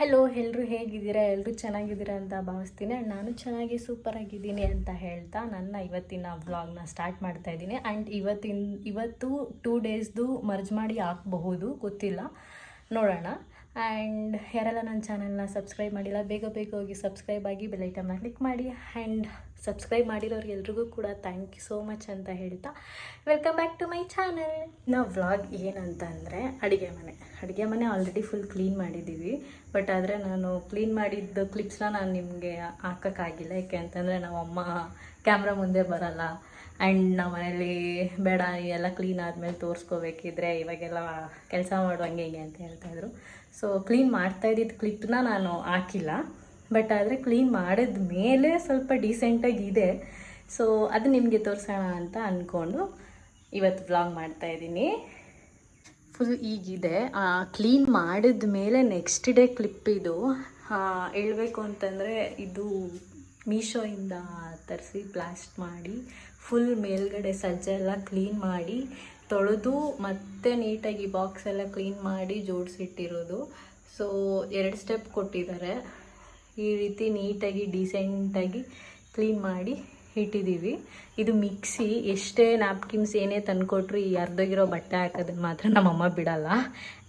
Hello ಎಲ್ಲರೂ ಹೇಗಿದ್ದೀರಾ? ಎಲ್ಲರೂ ಚೆನ್ನಾಗಿದ್ದೀರಾ? ಅಂತ ಭಾವಿಸ್ತೀನಿ. ಆ್ಯಂಡ್ ನಾನು ಚೆನ್ನಾಗಿ ಸೂಪರ್ ಆಗಿದ್ದೀನಿ ಅಂತ ಹೇಳ್ತಾ ನನ್ನ ಇವತ್ತಿನ ವ್ಲಾಗ್ನ ಸ್ಟಾರ್ಟ್ ಮಾಡ್ತಾ ಇದ್ದೀನಿ. ಆ್ಯಂಡ್ ಇವತ್ತಿನ, ಇವತ್ತು ಟೂ ಡೇಸ್ದು ಮರ್ಜ್ ಮಾಡಿ ಹಾಕ್ಬಹುದು, ಗೊತ್ತಿಲ್ಲ. ನೋಡೋಣ. ಆ್ಯಂಡ್ ಯಾರೆಲ್ಲ ನನ್ನ ಚಾನಲ್ನ ಸಬ್ಸ್ಕ್ರೈಬ್ ಮಾಡಿಲ್ಲ, ಬೇಗ ಬೇಗ ಹೋಗಿ ಸಬ್ಸ್ಕ್ರೈಬ್ ಆಗಿ ಬೆಲೈಕನ್ನ ಕ್ಲಿಕ್ ಮಾಡಿ. ಆ್ಯಂಡ್ ಸಬ್ಸ್ಕ್ರೈಬ್ ಮಾಡಿರೋರಿಗೆಲ್ರಿಗೂ ಕೂಡ ಥ್ಯಾಂಕ್ ಯು ಸೋ ಮಚ್ ಅಂತ ಹೇಳ್ತಾ. Welcome back to my channel ನಾವು ವ್ಲಾಗ್ ಏನಂತಂದರೆ, ಅಡುಗೆ ಮನೆ. ಅಡುಗೆ ಮನೆ ಆಲ್ರೆಡಿ ಫುಲ್ ಕ್ಲೀನ್ ಮಾಡಿದ್ದೀವಿ ಬಟ್ ಆದರೆ ನಾನು ಕ್ಲೀನ್ ಮಾಡಿದ್ದ ಕ್ಲಿಪ್ಸ್ನ ನಾನು ನಿಮಗೆ ಹಾಕೋಕ್ಕಾಗಿಲ್ಲ. ಯಾಕೆ ಅಂತಂದರೆ ನಮ್ಮಮ್ಮ ಕ್ಯಾಮ್ರಾ ಮುಂದೆ ಬರಲ್ಲ. ಆ್ಯಂಡ್ ನಮ್ಮ ಮನೇಲಿ ಬೇಡ ಎಲ್ಲ ಕ್ಲೀನ್ ಆದಮೇಲೆ ತೋರಿಸ್ಕೋಬೇಕಿದ್ರೆ ಇವಾಗೆಲ್ಲ ಕೆಲಸ ಮಾಡು ಹಂಗೆ ಹಿಂಗೆ ಅಂತ ಹೇಳ್ತಾಯಿದ್ರು ಸೊ ಕ್ಲೀನ್ ಮಾಡ್ತಾ ಇದ್ದಿದ್ದು ಕ್ಲಿಪ್ನ ನಾನು ಹಾಕಿಲ್ಲ. ಬಟ್ ಆದರೆ ಕ್ಲೀನ್ ಮಾಡಿದ ಮೇಲೆ ಸ್ವಲ್ಪ ಡೀಸೆಂಟಾಗಿ ಇದೆ. ಸೊ ಅದು ನಿಮಗೆ ತೋರಿಸೋಣ ಅಂತ ಅಂದ್ಕೊಂಡು ಇವತ್ತು ವ್ಲಾಗ್ ಮಾಡ್ತಾಯಿದ್ದೀನಿ ಫುಲ್ ಈಗಿದೆ. ಕ್ಲೀನ್ ಮಾಡಿದ ಮೇಲೆ ನೆಕ್ಸ್ಟ್ ಡೇ ಕ್ಲಿಪ್ ಇದು. ಹೇಳಬೇಕು ಅಂತಂದರೆ ಇದು ಮೀಶೋಯಿಂದ ತರಿಸಿ ಬ್ಲಾಸ್ಟ್ ಮಾಡಿ ಫುಲ್ ಮೇಲ್ಗಡೆ ಸಜ್ಜೆಲ್ಲ ಕ್ಲೀನ್ ಮಾಡಿ, ತೊಳೆದು ಮತ್ತೆ ನೀಟಾಗಿ ಬಾಕ್ಸ್ ಎಲ್ಲ ಕ್ಲೀನ್ ಮಾಡಿ ಜೋಡಿಸಿಟ್ಟಿರೋದು. ಸೊ ಎರಡು ಸ್ಟೆಪ್ ಕೊಟ್ಟಿದ್ದಾರೆ. ಈ ರೀತಿ ನೀಟಾಗಿ ಡಿಸೆಂಟಾಗಿ ಕ್ಲೀನ್ ಮಾಡಿ ಇಟ್ಟಿದ್ದೀವಿ. ಇದು ಮಿಕ್ಸಿ, ಎಷ್ಟೇ ನ್ಯಾಪ್ಕಿನ್ಸ್ ಏನೇ ತಂದುಕೊಟ್ರು ಈ ಅರ್ಧಗಿರೋ ಬಟ್ಟೆ ಹಾಕೋದನ್ನು ಮಾತ್ರ ನಮ್ಮಮ್ಮ ಬಿಡಲ್ಲ.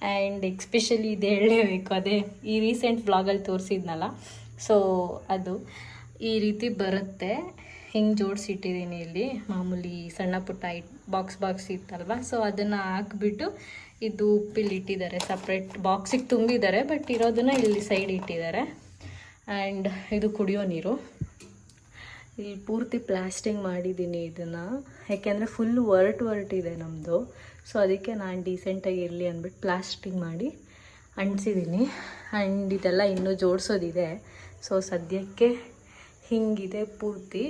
ಆ್ಯಂಡ್ ಎಕ್ಸ್ಪೆಷಲಿ ಇದು ಹೇಳಲೇಬೇಕು, ಅದೇ ಈ ರೀಸೆಂಟ್ ವ್ಲಾಗಲ್ಲಿ ತೋರಿಸಿದ್ನಲ್ಲ. ಸೊ ಅದು. ಈ ರೀತಿ ಬರುತ್ತೆ. ಹಿಂಗೆ ಜೋಡಿಸಿಟ್ಟಿದ್ದೀನಿ ಇಲ್ಲಿ. ಮಾಮೂಲಿ ಸಣ್ಣ ಪುಟ್ಟ ಇಟ್ ಬಾಕ್ಸ್ ಬಾಕ್ಸ್ ಇತ್ತಲ್ವ? ಸೊ ಅದನ್ನು ಹಾಕ್ಬಿಟ್ಟು ಇದು ಉಪ್ಪಿಲ್ಲಿ ಇಟ್ಟಿದ್ದಾರೆ. ಸಪ್ರೇಟ್ ಬಾಕ್ಸಿಗೆ ತುಂಬಿದ್ದಾರೆ ಬಟ್ ಇರೋದನ್ನು ಇಲ್ಲಿ ಸೈಡ್ ಇಟ್ಟಿದ್ದಾರೆ. ಆ್ಯಂಡ್ ಇದು ಕುಡಿಯೋ ನೀರು. ಇಲ್ಲಿ ಪೂರ್ತಿ ಪ್ಲಾಸ್ಟಿಂಗ್ ಮಾಡಿದ್ದೀನಿ ಇದನ್ನು. ಯಾಕೆಂದರೆ ಫುಲ್ ವರ್ಟ್ ವರ್ಟ್ ಇದೆ ನಮ್ಮದು ಸೊ ಅದಕ್ಕೆ ನಾನು ಡೀಸೆಂಟಾಗಿ ಇರಲಿ ಅಂದ್ಬಿಟ್ಟು ಪ್ಲಾಸ್ಟಿಂಗ್ ಮಾಡಿ ಅಂಟಿಸಿದ್ದೀನಿ ಆ್ಯಂಡ್ ಇದೆಲ್ಲ ಇನ್ನೂ ಜೋಡಿಸೋದಿದೆ. ಸೊ ಸದ್ಯಕ್ಕೆ ಹಿಂಗಿದೆ ಪೂರ್ತಿ.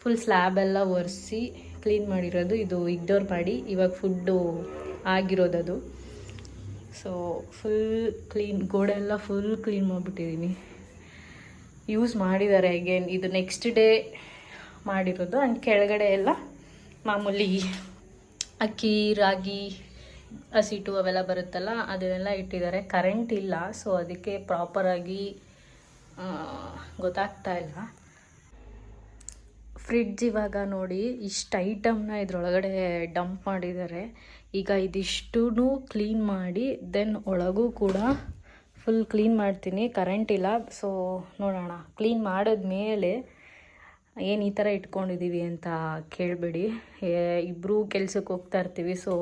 ಫುಲ್ ಸ್ಲ್ಯಾಬ್ ಎಲ್ಲ ಒರೆಸಿ ಕ್ಲೀನ್ ಮಾಡಿರೋದು. ಇದು ಇಗ್ನೋರ್ ಮಾಡಿ ಇವಾಗ ಫುಡ್ಡು ಆಗಿರೋದದು. ಸೊ ಫುಲ್ ಕ್ಲೀನ್ ಗೋಡೆ ಎಲ್ಲ ಫುಲ್ ಕ್ಲೀನ್ ಮಾಡಿಬಿಟ್ಟಿದ್ದೀನಿ ಯೂಸ್ ಮಾಡಿದ್ದಾರೆ ಅಗೇನ್ ಇದು ನೆಕ್ಸ್ಟ್ ಡೇ ಮಾಡಿರೋದು. ಆ್ಯಂಡ್ ಕೆಳಗಡೆ ಎಲ್ಲ ಮಾಮೂಲಿ ಅಕ್ಕಿ, ರಾಗಿ ಹಸಿಟ್ಟು ಅವೆಲ್ಲ ಬರುತ್ತಲ್ಲ, ಅದನ್ನೆಲ್ಲ ಇಟ್ಟಿದ್ದಾರೆ. ಕರೆಂಟ್ ಇಲ್ಲ. ಸೊ ಅದಕ್ಕೆ ಪ್ರಾಪರಾಗಿ ಗೊತ್ತಾಗ್ತಾ ಇಲ್ಲ ಫ್ರಿಡ್ಜ್ ಇವಾಗ ನೋಡಿ ಇಷ್ಟು ಐಟಮ್ನ ಇದರೊಳಗಡೆ ಡಂಪ್ ಮಾಡಿದ್ದಾರೆ. ಈಗ ಇದಿಷ್ಟೂ ಕ್ಲೀನ್ ಮಾಡಿ ದೆನ್ ಒಳಗೂ ಕೂಡ ಫುಲ್ ಕ್ಲೀನ್ ಮಾಡ್ತೀನಿ. ಕರೆಂಟ್ ಇಲ್ಲ ಸೊ ನೋಡೋಣ. ಕ್ಲೀನ್ ಮಾಡಿದ್ಮೇಲೆ ಏನು ಈ ಥರ ಇಟ್ಕೊಂಡಿದ್ದೀವಿ ಅಂತ ಕೇಳಬೇಡಿ. ಇಬ್ಬರೂ ಕೆಲ್ಸಕ್ಕೆ ಹೋಗ್ತಾ ಇರ್ತೀವಿ ಸೊ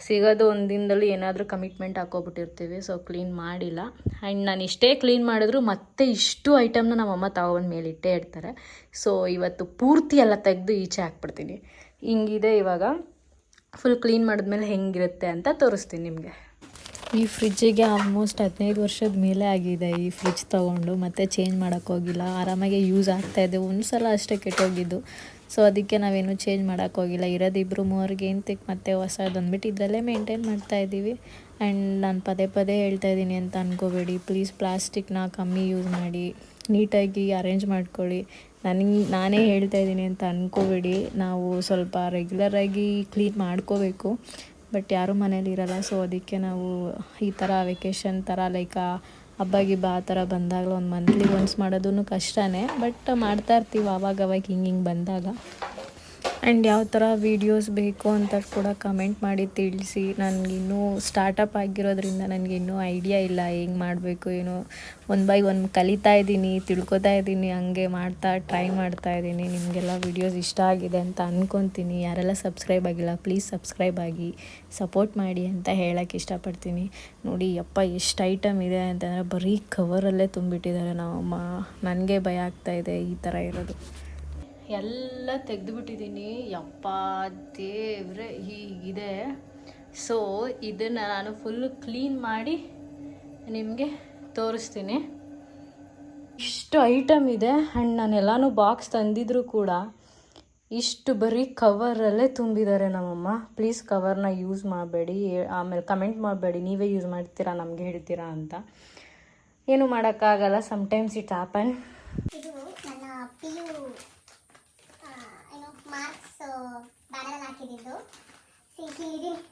ಸಿಗೋದು ಒಂದು ದಿನದಲ್ಲಿ ಏನಾದರೂ ಕಮಿಟ್ಮೆಂಟ್ ಹಾಕೋಬಿಟ್ಟಿರ್ತೀವಿ ಸೊ ಕ್ಲೀನ್ ಮಾಡಿಲ್ಲ. ಆ್ಯಂಡ್ ನಾನು ಇಷ್ಟೇ ಕ್ಲೀನ್ ಮಾಡಿದ್ರು ಮತ್ತೆ ಇಷ್ಟು ಐಟಮ್ನ ನಮ್ಮಮ್ಮ ತಗೊಂಡು ಮೇಲೆ ಇಟ್ಟೇ ಇರ್ತಾರೆ ಸೊ ಇವತ್ತು ಪೂರ್ತಿ ಎಲ್ಲ ತೆಗೆದು ಈಚೆ ಹಾಕ್ಬಿಡ್ತೀನಿ. ಹಿಂಗಿದೆ ಇವಾಗ ಫುಲ್ ಕ್ಲೀನ್ ಮಾಡಿದ್ಮೇಲೆ ಹೆಂಗಿರುತ್ತೆ ಅಂತ ತೋರಿಸ್ತೀನಿ ನಿಮಗೆ. ಈ ಫ್ರಿಜ್ಜಿಗೆ ಆಲ್ಮೋಸ್ಟ್ ಹದಿನೈದು ವರ್ಷದ ಮೇಲೆ ಆಗಿದೆ ಈ ಫ್ರಿಜ್ ತೊಗೊಂಡು, ಮತ್ತೆ ಚೇಂಜ್ ಮಾಡೋಕ್ಕೋಗಿಲ್ಲ ಆರಾಮಾಗಿ ಯೂಸ್ ಆಗ್ತಾಯಿದೆ ಒಂದು ಸಲ ಅಷ್ಟೇ ಕೆಟ್ಟೋಗಿದ್ದು. ಸೊ ಅದಕ್ಕೆ ನಾವೇನು ಚೇಂಜ್ ಮಾಡೋಕ್ಕೆ ಹೋಗಿಲ್ಲ. ಇರೋದು ಇಬ್ಬರು ಮೂವರಿಗೆ ಎಂತಕ್ಕೆ ಮತ್ತೆ ಹೊಸದು ಅಂದ್ಬಿಟ್ಟು ಇದರಲ್ಲೇ ಮೇಂಟೈನ್ ಮಾಡ್ತಾ ಇದ್ದೀವಿ. ಆ್ಯಂಡ್ ನಾನು ಪದೇ ಪದೇ ಹೇಳ್ತಾ ಇದ್ದೀನಿ ಅಂತ ಅನ್ಕೋಬೇಡಿ. ಪ್ಲೀಸ್ ಪ್ಲಾಸ್ಟಿಕ್ನ ಕಮ್ಮಿ ಯೂಸ್ ಮಾಡಿ, ನೀಟಾಗಿ ಅರೇಂಜ್ ಮಾಡ್ಕೊಳ್ಳಿ. ನನಗೆ, ನಾನೇ ಹೇಳ್ತಾ ಇದ್ದೀನಿ ಅಂತ ಅಂದ್ಕೋಬೇಡಿ ನಾವು ಸ್ವಲ್ಪ ರೆಗ್ಯುಲರಾಗಿ ಕ್ಲೀನ್ ಮಾಡ್ಕೋಬೇಕು. ಬಟ್ ಯಾರೂ ಮನೇಲಿ ಇರಲ್ಲ. ಸೊ ಅದಕ್ಕೆ ನಾವು ಈ ಥರ ವೆಕೇಷನ್ ಥರ ಲೈಕ್ ಹಬ್ಬ ಗಿಬ್ಬ ಆ ಥರ ಬಂದಾಗಲೂ ಒಂದು ಮಂತ್ಲಿ ಒನ್ಸ್ ಮಾಡೋದೂ ಕಷ್ಟನೇ ಬಟ್ ಮಾಡ್ತಾ ಇರ್ತೀವಿ ಅವಾಗ ಹಿಂಗೆ ಹಿಂಗೆ ಬಂದಾಗ. ಆ್ಯಂಡ್ ಯಾವ ಥರ ವೀಡಿಯೋಸ್ ಬೇಕು ಅಂತ ಕೂಡ ಕಮೆಂಟ್ ಮಾಡಿ ತಿಳಿಸಿ. ನನಗಿನ್ನೂ ಸ್ಟಾರ್ಟಪ್ ಆಗಿರೋದ್ರಿಂದ ನನಗೆ ಇನ್ನೂ ಐಡಿಯಾ ಇಲ್ಲ. ಹೆಂಗೆ ಮಾಡಬೇಕು, ಏನು ಒನ್ ಬೈ ಒನ್ ಕಲಿತಾ ಇದ್ದೀನಿ, ತಿಳ್ಕೊತಾ ಇದ್ದೀನಿ, ಹಂಗೆ ಮಾಡ್ತಾ ಟ್ರೈ ಮಾಡ್ತಾ ಇದ್ದೀನಿ. ನಿಮಗೆಲ್ಲ ವೀಡಿಯೋಸ್ ಇಷ್ಟ ಆಗಿದೆ ಅಂತ ಅಂದ್ಕೊತೀನಿ ಯಾರೆಲ್ಲ ಸಬ್ಸ್ಕ್ರೈಬ್ ಆಗಿಲ್ಲ ಪ್ಲೀಸ್ ಸಬ್ಸ್ಕ್ರೈಬ್ ಆಗಿ ಸಪೋರ್ಟ್ ಮಾಡಿ ಅಂತ ಹೇಳೋಕ್ಕೆ ಇಷ್ಟಪಡ್ತೀನಿ. ನೋಡಿ ಅಪ್ಪ ಎಷ್ಟು ಐಟಮ್ ಇದೆ ಅಂತಂದರೆ ಬರೀ ಕವರಲ್ಲೇ ತುಂಬಿಟ್ಟಿದ್ದಾರೆ. ನಮ್ಮಮ್ಮ ನನಗೆ ಭಯ ಆಗ್ತಾಯಿದೆ ಈ ಥರ ಇರೋದು. ಎಲ್ಲ ತೆಗೆದುಬಿಟ್ಟಿದ್ದೀನಿ. ಯಪ್ಪ, ದೇವ್ರೆ, ಹೀಗಿದೆ. ಸೊ ಇದನ್ನು ನಾನು ಫುಲ್ಲು ಕ್ಲೀನ್ ಮಾಡಿ ನಿಮಗೆ ತೋರಿಸ್ತೀನಿ. ಇಷ್ಟು ಐಟಮ್ ಇದೆ. ಆ್ಯಂಡ್ ನಾನೆಲ್ಲನೂ ಬಾಕ್ಸ್ ತಂದಿದ್ರು ಕೂಡ ಇಷ್ಟು ಬರೀ ಕವರಲ್ಲೇ ತುಂಬಿದ್ದಾರೆ ನಮ್ಮಮ್ಮ. ಪ್ಲೀಸ್ ಕವರ್ನ ಯೂಸ್ ಮಾಡಬೇಡಿ. ಆಮೇಲೆ ಕಮೆಂಟ್ ಮಾಡಬೇಡಿ. ನೀವೇ ಯೂಸ್ ಮಾಡ್ತೀರಾ, ನಮಗೆ ಹೇಳ್ತೀರಾ ಅಂತ. ಏನು ಮಾಡೋಕ್ಕಾಗಲ್ಲ. ಸಮ್ಟೈಮ್ಸ್ ಇಟ್ ಹ್ಯಾಪನ್ ಇದು ನನ್ನ ಪಿ ಯು ಏನು ಮಾರ್ಕ್ಸ್ ಬ್ಯಾನರಲ್ಲಿ ಹಾಕಿದ್ದು. ಇಲ್ಲಿದ್ದೀನಿ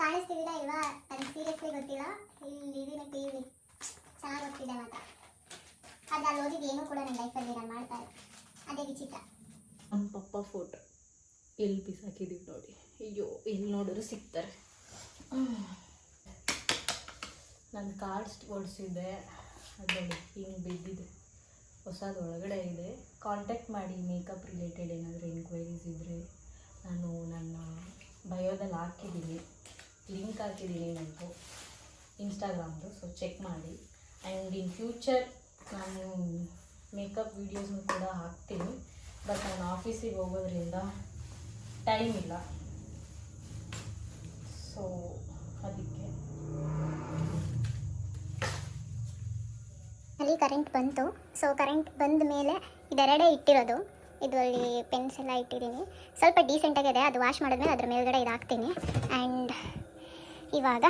ಕಾಣಿಸ್ತಿದ್ದೀರಾ ಇಲ್ವಾ? ನನಗೆ ಸೀರಿಯಸ್ಲಿ ಗೊತ್ತಿಲ್ಲ. ಇಲ್ಲಿದ್ದೀನಿ ಪಿ ಅದು ಅಲ್ಲಿ ಓದಿದ್ದು ಏನೂ ಕೂಡ ನನ್ನ ಲೈಫಲ್ಲಿ ನಾನು ಮಾಡ್ತಾ ಇಲ್ಲ. ಅದೇ ವಿಚಿತ್ರ. ನಮ್ಮ ಪಪ್ಪ ಫೋಟೋ ಎಲ್ಲಿ ಬಿಸಾಕಿದ್ದೀವಿ ನೋಡಿ. ಅಯ್ಯೋ, ಎಲ್ಲಿ ನೋಡಿದ್ರು ಸಿಗ್ತಾರೆ. ನನ್ನ ಕಾರ್ಡ್ಸ್ ಓಡಿಸಿದ್ದೆ. ಅದರಲ್ಲಿ ಹಿಂಗೆ ಬಿದ್ದಿದೆ. ಹೊಸದು ಒಳಗಡೆ ಇದೆ. ಕಾಂಟ್ಯಾಕ್ಟ್ ಮಾಡಿ ಮೇಕಪ್ ರಿಲೇಟೆಡ್ ಏನಾದರೂ ಎನ್ಕ್ವೈರೀಸ್ ಇದ್ದರೆ ನಾನು ನನ್ನ ಬಯೋದಲ್ಲಿ ಹಾಕಿದ್ದೀನಿ. ಲಿಂಕ್ ಹಾಕಿದ್ದೀನಿ ನನಗೂ ಇನ್ಸ್ಟಾಗ್ರಾಮ್ದು ಸೊ ಚೆಕ್ ಮಾಡಿ. ಆ್ಯಂಡ್ ಇನ್ ಫ್ಯೂಚರ್ ನಾನು ಮೇಕಪ್ ವೀಡಿಯೋಸ್ನು ಕೂಡ ಹಾಕ್ತೀನಿ. ಬಟ್ ನಾನು ಆಫೀಸಿಗೆ ಹೋಗೋದ್ರಿಂದ ಟೈಮ್ ಇಲ್ಲ. ಸೊ ಅದಕ್ಕೆ. ಅಲ್ಲಿ ಕರೆಂಟ್ ಬಂತು. ಸೊ ಕರೆಂಟ್ ಬಂದ ಮೇಲೆ ಇದೆರಡೇ ಇಟ್ಟಿರೋದು. ಇದು ಅಲ್ಲಿ ಪೆನ್ಸ್ ಎಲ್ಲ ಇಟ್ಟಿದ್ದೀನಿ. ಸ್ವಲ್ಪ ಡೀಸೆಂಟಾಗಿದೆ ಅದು ವಾಶ್ ಮಾಡಿದ್ಮೇಲೆ ಅದ್ರ ಮೇಲ್ಗಡೆ ಇದು ಹಾಕ್ತೀನಿ ಆ್ಯಂಡ್ ಇವಾಗ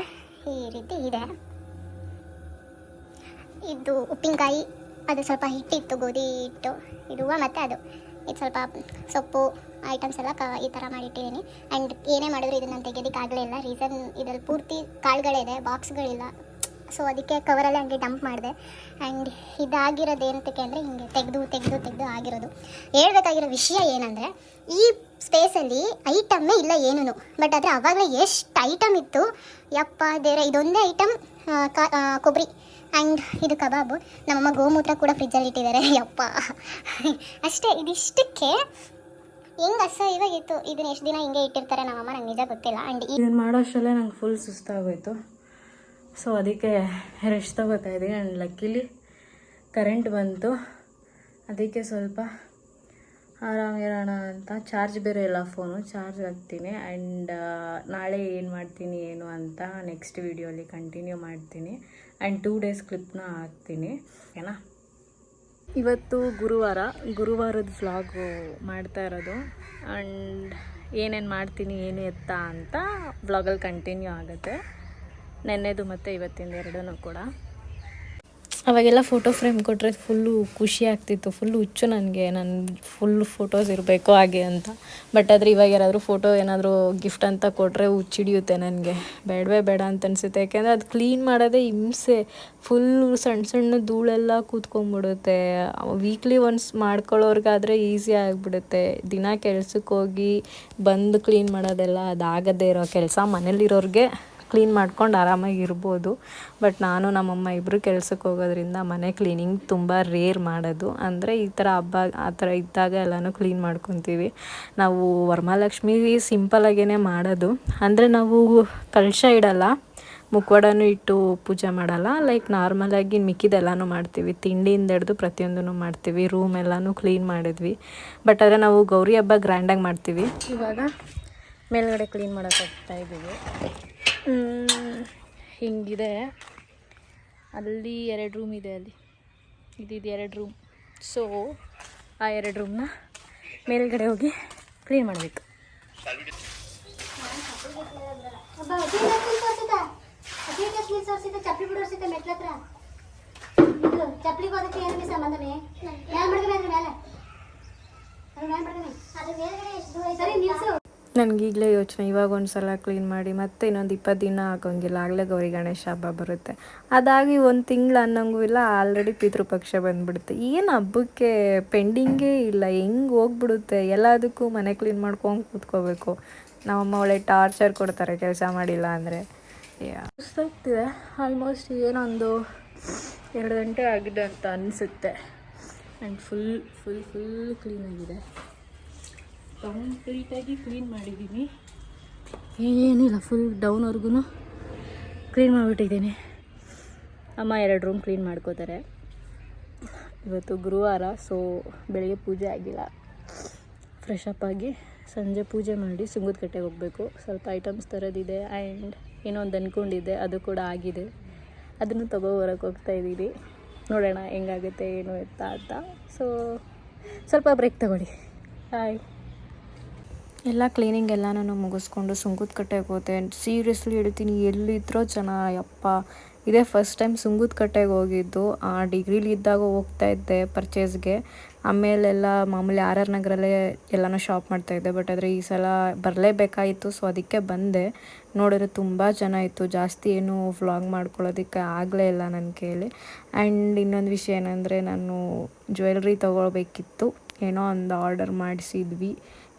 ಈ ರೀತಿ ಇದೆ. ಇದು ಉಪ್ಪಿನಕಾಯಿ, ಅದು ಸ್ವಲ್ಪ ಹಿಟ್ಟಿತ್ತು, ಗೋಧಿ ಹಿಟ್ಟು, ಇದು ಹೂವು ಮತ್ತು ಅದು. ಇದು ಸ್ವಲ್ಪ ಸೊಪ್ಪು ಐಟಮ್ಸ್ ಎಲ್ಲ ಕ ಈ ಥರ ಮಾಡಿಟ್ಟಿದ್ದೀನಿ. ಆ್ಯಂಡ್ ಏನೇ ಮಾಡಿದ್ರು ಇದನ್ನು ತೆಗೆಯೋದಕ್ಕೆ ಇಲ್ಲ. ರೀಸನ್ ಇದರಲ್ಲಿ ಪೂರ್ತಿ ಕಾಳುಗಳಿದೆ ಬಾಕ್ಸ್ಗಳಿಲ್ಲ ಸೊ ಅದಕ್ಕೆ ಕವರಲ್ಲಿ ಹಂಗೆ ಡಂಪ್ ಮಾಡಿದೆ. ಆ್ಯಂಡ್ ಇದಾಗಿರೋದು ಏನಂತಕ್ಕೆ ಅಂದರೆ ಹಿಂಗೆ ತೆಗೆದು ತೆಗೆದು ತೆಗೆದು ಆಗಿರೋದು. ಹೇಳ್ಬೇಕಾಗಿರೋ ವಿಷಯ ಏನಂದರೆ, ಈ ಸ್ಪೇಸಲ್ಲಿ ಐಟಮ್ಮೇ ಇಲ್ಲ ಏನೂ ಬಟ್ ಆದರೆ ಅವಾಗಲೇ ಎಷ್ಟು ಐಟಮ್ ಇತ್ತು. ಯಪ್ಪ ದೇವ್ರೆ, ಇದೊಂದೇ ಐಟಮ್ ಕೊಬ್ಬರಿ ಆ್ಯಂಡ್ ಇದು ಕಬಾಬು. ನಮ್ಮಮ್ಮ ಗೋಮೂತ್ರ ಕೂಡ ಫ್ರಿಜ್ಜಲ್ಲಿ ಇಟ್ಟಿದ್ದಾರೆ. ಯಪ್ಪ. ಅಷ್ಟೇ, ಇದಿಷ್ಟಕ್ಕೆ ಹೆಂಗೆ ಅಸಹ್ಯವಾಗಿತ್ತು. ಇದನ್ನ ಎಷ್ಟು ದಿನ ಹಿಂಗೆ ಇಟ್ಟಿರ್ತಾರೆ ನಮ್ಮಮ್ಮ, ನಂಗೆ ನಿಜ ಗೊತ್ತಿಲ್ಲ. ಆ್ಯಂಡ್ ಇದನ್ನು ಮಾಡೋಷ್ಟರಲ್ಲೇ ನಂಗೆ ಫುಲ್ ಸುಸ್ತಾಗೋಯ್ತು. ಸೊ ಅದಕ್ಕೆ ರೆಸ್ಟ್ ತಗೋತಾ ಇದ್ದೀನಿ. ಆ್ಯಂಡ್ ಲಕ್ಕಿಲಿ ಕರೆಂಟ್ ಬಂತು. ಅದಕ್ಕೆ ಸ್ವಲ್ಪ ಆರಾಮಿರೋಣ ಅಂತ. ಚಾರ್ಜ್ ಬೇರೆ ಇಲ್ಲ ಫೋನು ಚಾರ್ಜ್ ಹಾಕ್ತೀನಿ. ಆ್ಯಂಡ್ ನಾಳೆ ಏನು ಮಾಡ್ತೀನಿ, ಏನು ಅಂತ ನೆಕ್ಸ್ಟ್ ವೀಡಿಯೋಲಿ ಕಂಟಿನ್ಯೂ ಮಾಡ್ತೀನಿ. ಆ್ಯಂಡ್ ಟೂ ಡೇಸ್ ಕ್ಲಿಪ್ನ ಹಾಕ್ತೀನಿ. ಓಕೆನಾ ಇವತ್ತು ಗುರುವಾರ, ಗುರುವಾರದ ವ್ಲಾಗು ಮಾಡ್ತಾ ಇರೋದು. ಆ್ಯಂಡ್ ಏನೇನು ಮಾಡ್ತೀನಿ, ಏನು ಎತ್ತ ಅಂತ ವ್ಲಾಗಲ್ಲಿ ಕಂಟಿನ್ಯೂ ಆಗುತ್ತೆ. ನೆನ್ನೆದು ಮತ್ತು ಇವತ್ತಿಂದ ಎರಡೂ ಕೂಡ. ಅವಾಗೆಲ್ಲ ಫೋಟೋ ಫ್ರೇಮ್ ಕೊಟ್ಟರೆ ಫುಲ್ಲು ಖುಷಿ ಆಗ್ತಿತ್ತು ಫುಲ್ಲು ಹುಚ್ಚು ನನಗೆ ನನ್ನ ಫುಲ್ ಫೋಟೋಸ್ ಇರಬೇಕು ಹಾಗೆ ಅಂತ. ಬಟ್ ಆದರೆ ಇವಾಗ ಯಾರಾದರೂ ಫೋಟೋ ಏನಾದರೂ ಗಿಫ್ಟ್ ಅಂತ ಕೊಟ್ಟರೆ ಹುಚ್ಚಿಡಿಯುತ್ತೆ ನನಗೆ. ಬೇಡವೇ ಬೇಡ ಅಂತ ಅನಿಸುತ್ತೆ. ಯಾಕೆಂದರೆ ಅದು ಕ್ಲೀನ್ ಮಾಡೋದೇ ಹಿಂಸೆ. ಫುಲ್ಲು ಸಣ್ಣ ಸಣ್ಣ ಧೂಳೆಲ್ಲ ಕೂತ್ಕೊಂಡ್ಬಿಡುತ್ತೆ. ವೀಕ್ಲಿ ಒನ್ಸ್ ಮಾಡ್ಕೊಳ್ಳೋರ್ಗಾದರೆ ಈಸಿ ಆಗಿಬಿಡುತ್ತೆ. ದಿನ ಕೆಲ್ಸಕ್ಕೆ ಹೋಗಿ ಬಂದು ಕ್ಲೀನ್ ಮಾಡೋದೆಲ್ಲ ಅದಾಗದೇ ಇರೋ ಕೆಲಸ ಮನೇಲಿರೋರಿಗೆ. ಕ್ಲೀನ್ ಮಾಡ್ಕೊಂಡು ಆರಾಮಾಗಿ ಇರ್ಬೋದು. ಬಟ್ ನಾನು ನಮ್ಮಮ್ಮ ಇಬ್ಬರು ಕೆಲ್ಸಕ್ಕೆ ಹೋಗೋದ್ರಿಂದ ಮನೆ ಕ್ಲೀನಿಂಗ್ ತುಂಬ ರೇರ್ ಮಾಡೋದು. ಅಂದರೆ ಈ ಥರ ಹಬ್ಬ, ಆ ಥರ ಇದ್ದಾಗ ಎಲ್ಲನೂ ಕ್ಲೀನ್ ಮಾಡ್ಕೊತೀವಿ. ನಾವು ವರಮಹಾಲಕ್ಷ್ಮಿ ಸಿಂಪಲಾಗೇ ಮಾಡೋದು. ಅಂದರೆ ನಾವು ಕಲಶ ಇಡಲ್ಲ ಮುಖವಾಡನೂ ಇಟ್ಟು ಪೂಜೆ ಮಾಡಲ್ಲ. ಲೈಕ್ ನಾರ್ಮಲಾಗಿ ಮಿಕ್ಕಿದೆಲ್ಲನೂ ಮಾಡ್ತೀವಿ. ತಿಂಡಿಯಿಂದ ಹಿಡ್ದು ಪ್ರತಿಯೊಂದೂ ಮಾಡ್ತೀವಿ. ರೂಮ್ ಎಲ್ಲನೂ ಕ್ಲೀನ್ ಮಾಡಿದ್ವಿ. ಬಟ್ ಆದರೆ ನಾವು ಗೌರಿ ಹಬ್ಬ ಗ್ರ್ಯಾಂಡಾಗಿ ಮಾಡ್ತೀವಿ. ಇವಾಗ ಮೇಲ್ಗಡೆ ಕ್ಲೀನ್ ಮಾಡೋಕೆ ಹೋಗ್ತಾ ಇದ್ದೀವಿ. ಹಿಂಗಿದೆ. ಅಲ್ಲಿ ಎರಡು ರೂಮ್ ಇದೆ ಅಲ್ಲಿ. ಇದಿದು ಎರಡು ರೂಮ್ ಸೊ ಆ ಎರಡು ರೂಮ್ನ ಮೇಲ್ಗಡೆ ಹೋಗಿ ಕ್ಲೀನ್ ಮಾಡಬೇಕು. ಚಪ್ಪಲಿ ಬಿಡೋರ್ಸಿದ್ದೆ ಮೆಟ್ಲ ಹತ್ರ ಚಪ್ಪಲಿಗೆ ಹೋದಕ್ಕೆ ಏನು ಸಂಬಂಧವೇ ಮೇಲೆ ಅದ್ರ ಮೇಲೆ ಮೇಲ್ಗಡೆ ಸರಿ ನಿಲ್ಸು. ನನಗೀಗಲೇ ಯೋಚನೆ, ಇವಾಗ ಒಂದು ಸಲ ಕ್ಲೀನ್ ಮಾಡಿ ಮತ್ತೆ ಇನ್ನೊಂದು ಇಪ್ಪತ್ತು ದಿನ ಹಾಕೋಂಗಿಲ್ಲ. ಆಗಲೇ ಗೌರಿ ಗಣೇಶ ಹಬ್ಬ ಬರುತ್ತೆ. ಅದಾಗಿ ಒಂದು ತಿಂಗಳು ಅನ್ನೋಂಗೂ ಇಲ್ಲ ಆಲ್ರೆಡಿ ಪಿತೃಪಕ್ಷ ಬಂದ್ಬಿಡುತ್ತೆ. ಏನು ಹಬ್ಬಕ್ಕೆ ಪೆಂಡಿಂಗೇ ಇಲ್ಲ, ಹೆಂಗೆ ಹೋಗ್ಬಿಡುತ್ತೆ? ಎಲ್ಲದಕ್ಕೂ ಮನೆ ಕ್ಲೀನ್ ಮಾಡ್ಕೊಂಡು ಕೂತ್ಕೋಬೇಕು. ನಮ್ಮಮ್ಮ ಒಳ್ಳೆ ಟಾರ್ಚರ್ ಕೊಡ್ತಾರೆ ಕೆಲಸ ಮಾಡಿಲ್ಲ ಅಂದರೆ. ಸುಸ್ತಾಗ್ತಿದೆ. ಆಲ್ಮೋಸ್ಟ್ ಏನೊಂದು ಎರಡು ಗಂಟೆ ಆಗಿದೆ ಅಂತ ಅನಿಸುತ್ತೆ. ಆ್ಯಂಡ್ ಫುಲ್ ಫುಲ್ ಫುಲ್ ಕ್ಲೀನಾಗಿದೆ ಕಂಪ್ಲೀಟಾಗಿ ಕ್ಲೀನ್ ಮಾಡಿದ್ದೀನಿ. ಏನಿಲ್ಲ ಫುಲ್ ಡೌನ್ವರೆಗೂ ಕ್ಲೀನ್ ಮಾಡಿಬಿಟ್ಟಿದ್ದೀನಿ. ಅಮ್ಮ ಎರಡು ರೂಮ್ ಕ್ಲೀನ್ ಮಾಡ್ಕೋತಾರೆ. ಇವತ್ತು ಗುರುವಾರ ಸೊ ಬೆಳಗ್ಗೆ ಪೂಜೆ ಆಗಿಲ್ಲ. ಫ್ರೆಶ್ ಅಪ್ ಆಗಿ ಸಂಜೆ ಪೂಜೆ ಮಾಡಿ ಸುಂಗದ ಕಟ್ಟೆಗೆ ಹೋಗಬೇಕು. ಸ್ವಲ್ಪ ಐಟಮ್ಸ್ ಥರದಿದೆ ಆ್ಯಂಡ್ ಇನ್ನೊಂದು ಅಂದ್ಕೊಂಡಿದ್ದೆ ಅದು ಕೂಡ ಆಗಿದೆ. ಅದನ್ನು ತೊಗೊಬರಕ್ಕೆ ಹೋಗ್ತಾ ಇದ್ದೀವಿ. ನೋಡೋಣ ಹೆಂಗಾಗುತ್ತೆ, ಏನು ಎತ್ತ ಅಂತ. ಸೊ ಸ್ವಲ್ಪ ಬ್ರೇಕ್ ತಗೊಳ್ಳಿ. ಬಾಯ್ ಎಲ್ಲ ಕ್ಲೀನಿಂಗ್ ಎಲ್ಲ ನಾನು ಮುಗಿಸ್ಕೊಂಡು ಸುಂಕದ ಕಟ್ಟೆಗೆ ಹೋದೆ. ಸೀರಿಯಸ್ಲಿ ಹೇಳ್ತೀನಿ, ಎಲ್ಲಿದ್ರೋ ಜನ, ಯಪ್ಪ. ಇದೇ ಫಸ್ಟ್ ಟೈಮ್ ಸುಂಗುದ ಕಟ್ಟೆಗೆ ಹೋಗಿದ್ದು. ಡಿಗ್ರಿಲಿ ಇದ್ದಾಗ ಹೋಗ್ತಾ ಇದ್ದೆ ಪರ್ಚೇಸ್ಗೆ ಆಮೇಲೆಲ್ಲ ಮಾಮೂಲಿ ಆರ್ ಆರ್ ನಗರಲ್ಲೇ ಎಲ್ಲನೂ ಶಾಪ್ ಮಾಡ್ತಾಯಿದ್ದೆ ಬಟ್ ಆದರೆ ಈ ಸಲ ಬರಲೇಬೇಕಾಯಿತು ಸೊ ಅದಕ್ಕೆ ಬಂದೆ. ನೋಡಿದ್ರೆ ತುಂಬ ಜನ ಇತ್ತು. ಜಾಸ್ತಿ ಏನು ವ್ಲಾಗ್ ಮಾಡ್ಕೊಳ್ಳೋದಕ್ಕೆ ಆಗಲೇ ಇಲ್ಲ ನನ್ನ ಕೈಯಲ್ಲಿ ಆ್ಯಂಡ್ ಇನ್ನೊಂದು ವಿಷಯ ಏನಂದರೆ, ನಾನು ಜ್ಯುವೆಲ್ರಿ ತೊಗೊಳ್ಬೇಕಿತ್ತು. ಏನೋ ಒಂದು ಆರ್ಡರ್ ಮಾಡಿಸಿದ್ವಿ.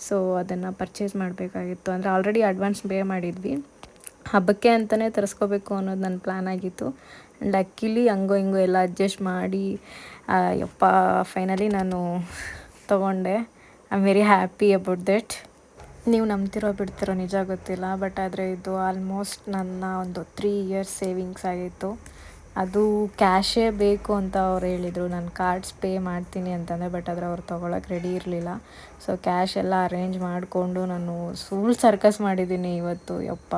ಸೊ ಅದನ್ನು ಪರ್ಚೇಸ್ ಮಾಡಬೇಕಾಗಿತ್ತು. ಅಂದರೆ ಆಲ್ರೆಡಿ ಅಡ್ವಾನ್ಸ್ ಪೇ ಮಾಡಿದ್ವಿ. ಹಬ್ಬಕ್ಕೆ ಅಂತಲೇ ತರಿಸ್ಕೋಬೇಕು ಅನ್ನೋದು ನನ್ನ ಪ್ಲ್ಯಾನ್ ಆಗಿತ್ತು. ಆ್ಯಂಡ್ ಅಕ್ಕಿಲಿ ಹಂಗೋ ಹಿಂಗೋ ಎಲ್ಲ ಅಡ್ಜಸ್ಟ್ ಮಾಡಿ ಯಪ್ಪ ಫೈನಲಿ ನಾನು ತೊಗೊಂಡೆ. I am very happy about that ನೀವು ನಂಬ್ತಿರೋ ಬಿಡ್ತಿರೋ ನಿಜ ಗೊತ್ತಿಲ್ಲ ಬಟ್ ಆದರೆ ಇದು ಆಲ್ಮೋಸ್ಟ್ ನನ್ನ ಒಂದು ತ್ರೀ ಇಯರ್ಸ್ ಸೇವಿಂಗ್ಸ್ ಆಗಿತ್ತು. ಅದು ಕ್ಯಾಶೇ ಬೇಕು ಅಂತ ಅವ್ರು ಹೇಳಿದರು. ನಾನು ಕಾರ್ಡ್ಸ್ ಪೇ ಮಾಡ್ತೀನಿ ಅಂತಂದರೆ ಬಟ್ ಆದರೆ ಅವ್ರು ತೊಗೊಳಕ್ಕೆ ರೆಡಿ ಇರಲಿಲ್ಲ. ಸೊ ಕ್ಯಾಶ್ ಎಲ್ಲ ಅರೇಂಜ್ ಮಾಡಿಕೊಂಡು ನಾನು ಫುಲ್ ಸರ್ಕಸ್ ಮಾಡಿದ್ದೀನಿ ಇವತ್ತು. ಯಪ್ಪ.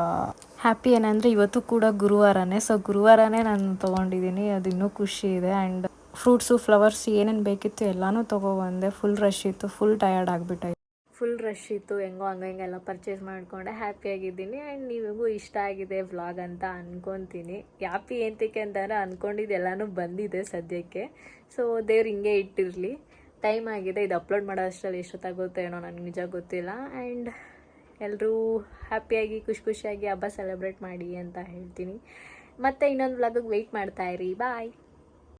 ಹ್ಯಾಪಿ ಏನಂದರೆ ಇವತ್ತು ಕೂಡ ಗುರುವಾರನೇ. ಸೊ ಗುರುವಾರನೇ ನಾನು ತೊಗೊಂಡಿದ್ದೀನಿ. ಅದು ಇನ್ನೂ ಖುಷಿ ಇದೆ. ಆ್ಯಂಡ್ ಫ್ರೂಟ್ಸು ಫ್ಲವರ್ಸ್ ಏನೇನು ಬೇಕಿತ್ತು ಎಲ್ಲನೂ ತೊಗೊಬಂದೆ ಫುಲ್ ರಶ್ ಇತ್ತು. ಫುಲ್ ಟಯರ್ಡ್ ಆಗಿಬಿಟ್ಟೆ. ಫುಲ್ ರಶ್ ಇತ್ತು, ಹೆಂಗೋ ಹಂಗೆ ಹಿಂಗೆಲ್ಲ ಪರ್ಚೇಸ್ ಮಾಡಿಕೊಂಡೆ ಹ್ಯಾಪಿಯಾಗಿದ್ದೀನಿ ಆ್ಯಂಡ್ ನಿಮಗೂ ಇಷ್ಟ ಆಗಿದೆ ವ್ಲಾಗ್ ಅಂತ ಅಂದ್ಕೊತೀನಿ ಯಾಪಿ ಎಂತಕ್ಕೆ ಅಂತಾರೆ ಅಂದ್ಕೊಂಡಿದ್ದು ಎಲ್ಲನೂ ಬಂದಿದೆ ಸದ್ಯಕ್ಕೆ. ಸೊ ದೇವ್ರು ಹಿಂಗೆ ಇಟ್ಟಿರಲಿ. ಟೈಮ್ ಆಗಿದೆ, ಇದು ಅಪ್ಲೋಡ್ ಮಾಡೋ ಅಷ್ಟರಲ್ಲಿ ಎಷ್ಟೊತ್ತಾಗುತ್ತೋ ಏನೋ ನನಗೆ ನಿಜ ಗೊತ್ತಿಲ್ಲ. ಆ್ಯಂಡ್ ಎಲ್ಲರೂ ಹ್ಯಾಪಿಯಾಗಿ ಖುಷಿ ಖುಷಿಯಾಗಿ ಹಬ್ಬ ಸೆಲೆಬ್ರೇಟ್ ಮಾಡಿ ಅಂತ ಹೇಳ್ತೀನಿ. ಮತ್ತೆ ಇನ್ನೊಂದು ವ್ಲಾಗಿಗೆ ವೆಯ್ಟ್ ಮಾಡ್ತಾಯಿರಿ ಬಾಯ್